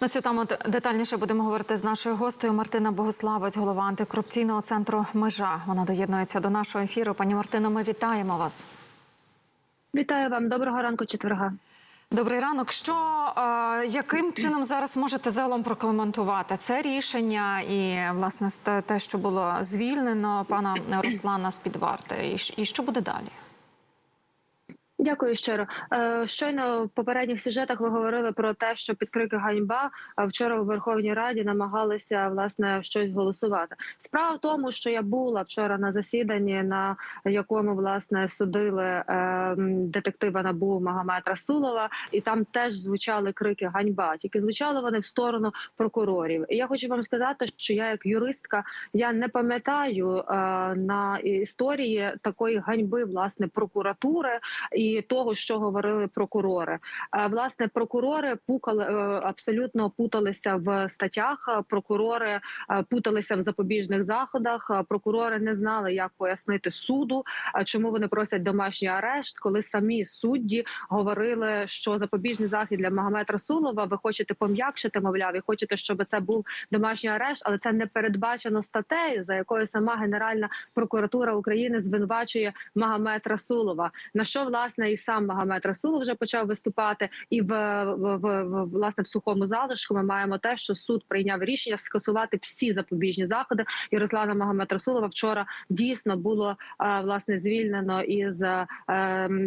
На цю тему детальніше будемо говорити з нашою гостею Мартина Богославець, голова антикорупційного центру Межа. Вона доєднується до нашого ефіру. Пані Мартино, ми вітаємо вас. Вітаю вам. Доброго ранку, четверга. Добрий ранок. Що е, яким чином зараз можете загалом прокоментувати це рішення і власне те- те, що було звільнено пана Руслана з під варти, і, і що буде далі? Дякую щиро. Е, Щойно в попередніх сюжетах ви говорили про те, що під крики ганьба вчора у Верховній Раді намагалися власне щось голосувати. Справа в тому, що я була вчора на засіданні, на якому власне судили е, детектива НАБУ Магомед Расулова, і там теж звучали крики ганьба. Тільки звучали вони в сторону прокурорів. І я хочу вам сказати, що я, як юристка, я не пам'ятаю е, на історії такої ганьби власне прокуратури і того, що говорили прокурори. Власне, прокурори пукали е, абсолютно путалися в статтях. Прокурори путалися в запобіжних заходах. Прокурори не знали, як пояснити суду, чому вони просять домашній арешт, коли самі судді говорили, що запобіжний захід для Магомед Расулова ви хочете пом'якшити, мовляв, і хочете, щоб це був домашній арешт, але це не передбачено статтею, за якою сама Генеральна прокуратура України звинувачує Магомед Расулова. На що власне і сам Магомед Расулов вже почав виступати, і в, в, в, в власне в сухому залишку ми маємо те, що суд прийняв рішення скасувати всі запобіжні заходи. І Руслана Магомед Расулова вчора дійсно було е, власне звільнено із е,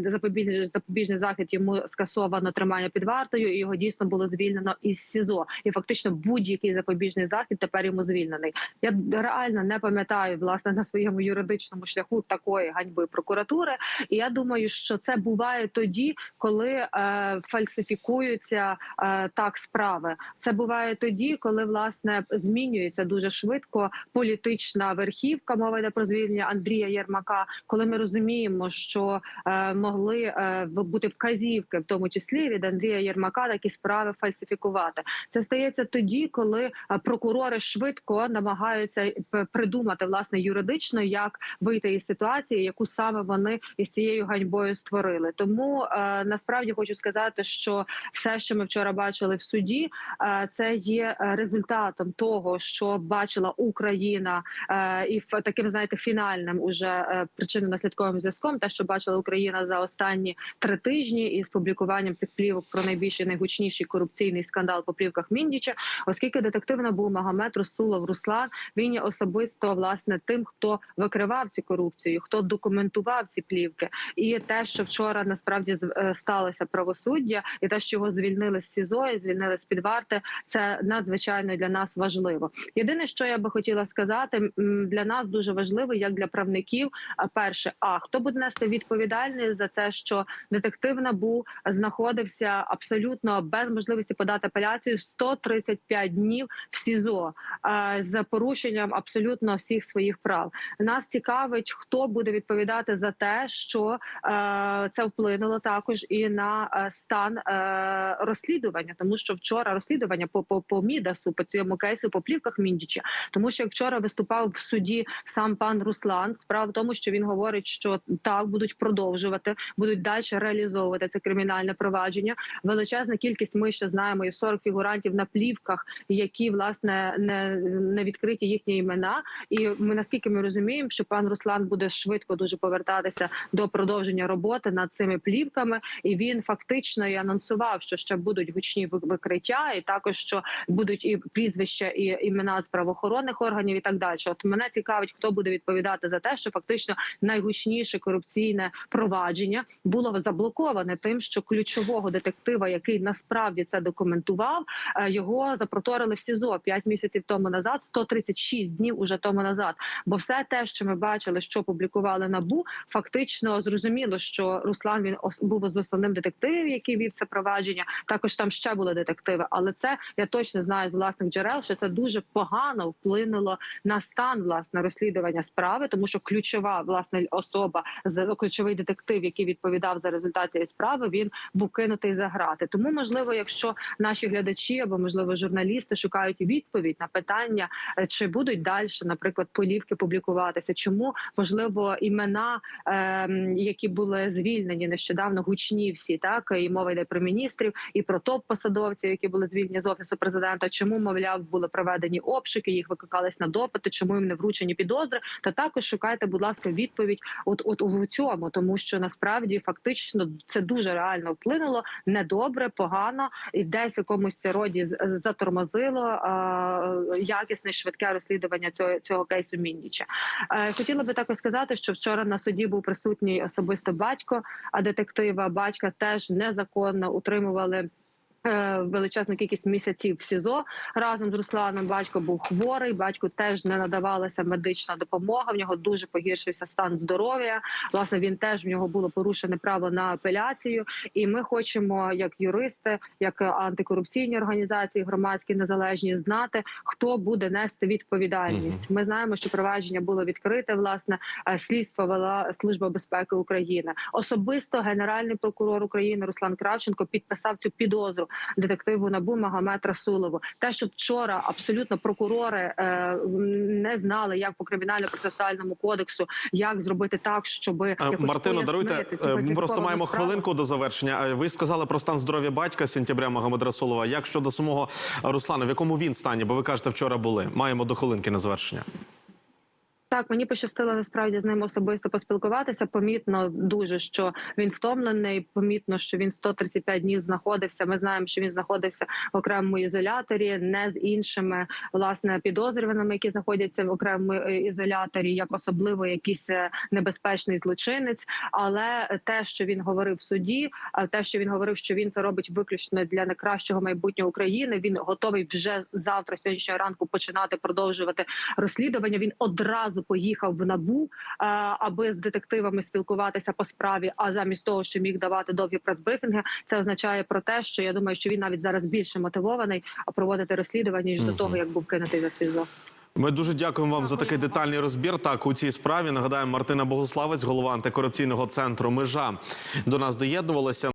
запобіжний, запобіжний захід. Йому скасовано тримання під вартою, і його дійсно було звільнено із СІЗО. І фактично будь-який запобіжний захід тепер йому звільнений. Я реально не пам'ятаю власне на своєму юридичному шляху такої ганьби прокуратури. І я думаю, що це буває тоді, коли е, фальсифікуються е, так справи. Це буває тоді, коли власне змінюється дуже швидко політична верхівка. Мова йде про звільнення Андрія Єрмака. Коли ми розуміємо, що е, могли бути вказівки, в тому числі від Андрія Єрмака, такі справи фальсифікувати. Це стається тоді, коли прокурори швидко намагаються придумати власне юридично, як вийти із ситуації, яку саме вони із цією ганьбою створили. Тому е, насправді хочу сказати, що все, що ми вчора бачили в суді, е, це є результатом того, що бачила Україна, е, і таким знаєте фінальним уже е, причинно-наслідковим зв'язком, те, що бачила Україна за останні три тижні, із публікуванням цих плівок про найбільший найгучніший корупційний скандал по плівках Міндіча, оскільки детектив набув Магомед Русулов Руслан. Він є особисто власне тим, хто викривав цю корупцію, хто документував ці плівки, і те, що вчора насправді е, сталося правосуддя, і те, що його звільнили з СІЗО, і звільнили з під варти, це надзвичайно для нас важливо. Єдине, що я би хотіла сказати, для нас дуже важливо, як для правників. А перше, а хто буде нести відповідальність за це, що детектив набу знаходився абсолютно без можливості подати апеляцію 135 днів в СІЗО е, з порушенням абсолютно всіх своїх прав. Нас цікавить, хто буде відповідати за те, що е, це вплинуло також і на е, стан е, розслідування, тому що вчора розслідування по по, по Мідасу, по цьому кейсу, по плівках Міндіча, тому що вчора виступав в суді сам пан Руслан. Справа в тому, що він говорить, що так будуть продовжувати, будуть далі реалізовувати це кримінальне провадження. Величезна кількість ми ще знаємо і 40 фігурантів на плівках, які власне не, не відкриті їхні імена. І ми наскільки ми розуміємо, що пан Руслан буде швидко дуже повертатися до продовження роботи над цими плівками, і він фактично і анонсував, що ще будуть гучні викриття, і також що будуть і прізвища, і імена з правоохоронних органів, і так далі. От мене цікавить, хто буде відповідати за те, що фактично найгучніше корупційне провадження було заблоковане тим, що ключового детектива, який насправді це документував, е, його запроторили в СІЗО 5 місяців тому назад, 136 днів уже тому назад. Бо все те, що ми бачили, що публікували набу, фактично зрозуміло, що Руслан він був з основним детективів, який вів це провадження. Також там ще були детективи, але це я точно знаю з власних джерел, що це дуже погано вплинуло на стан власне розслідування справи, тому що ключова власне особа ключовий детектив, який відповідав за результат цієї справи, він був кинутий за грати. Тому можливо, якщо наші глядачі або можливо журналісти шукають відповідь на питання, е, чи будуть далі, наприклад, полівки публікуватися, чому можливо імена, ем, які були звільнені, звільнені нещодавно гучні всі так і мова йде про міністрів і про топ-посадовців, які були звільнені з офісу президента. Чому мовляв були проведені обшуки, їх викликались на допити, чому їм не вручені підозри? Та також шукайте, будь ласка, відповідь от от у цьому, тому що насправді фактично це дуже реально вплинуло недобре, погано і десь в якомусь роді затормозило е, якісне швидке розслідування цього цього кейсу Мінніча. Е, Хотіла би також сказати, що вчора на суді був присутній особисто батько, а детектива батька теж незаконно утримували. Е, Величезну кількість місяців в СІЗО разом з Русланом. Батько був хворий. Батьку теж не надавалася медична допомога. В нього дуже погіршився стан здоров'я. Власне, він теж в нього було порушене право на апеляцію. І ми хочемо, як юристи, як антикорупційні організації, громадські незалежні, знати, хто буде нести відповідальність. Ми знаємо, що провадження було відкрите. Власне, е, слідство вела служба безпеки України. Особисто генеральний прокурор України Руслан Кравченко підписав цю підозру детективу Набу Магомед Расулову. Те, що вчора абсолютно прокурори е, не знали, як по кримінально-процесуальному кодексу, як зробити так, щоб Е, Мартино, даруйте, е, ми просто маємо справу. хвилинку до завершення. Ви сказали про стан здоров'я батька сентября Магомед Расулова. Як щодо самого Руслана, в якому він стані? Бо ви кажете, вчора були. Маємо до хвилинки на завершення. Так, мені пощастило насправді з ним особисто поспілкуватися. Помітно дуже, що він втомлений. Помітно, що він 135 днів знаходився. Ми знаємо, що він знаходився в окремому ізоляторі, не з іншими власне підозрюваними, які знаходяться в окремому е, ізоляторі, як особливо якийсь е, небезпечний злочинець. Але те, що він говорив в суді, а те, що він говорив, що він це робить виключно для найкращого майбутнього України. Він готовий вже завтра, сьогоднішнього ранку, починати продовжувати розслідування. Він одразу поїхав в набу, е, аби з детективами спілкуватися по справі. А замість того, що міг давати довгі прес-брифінги, це означає про те, що я думаю, що він навіть зараз більше мотивований проводити розслідування ніж до того, як був кинутий за СІЗО. Ми дуже дякуємо вам за такий детальний розбір. Так, у цій справі нагадаємо, Мартина Богославець, голова антикорупційного центру Межа до нас доєднувалася.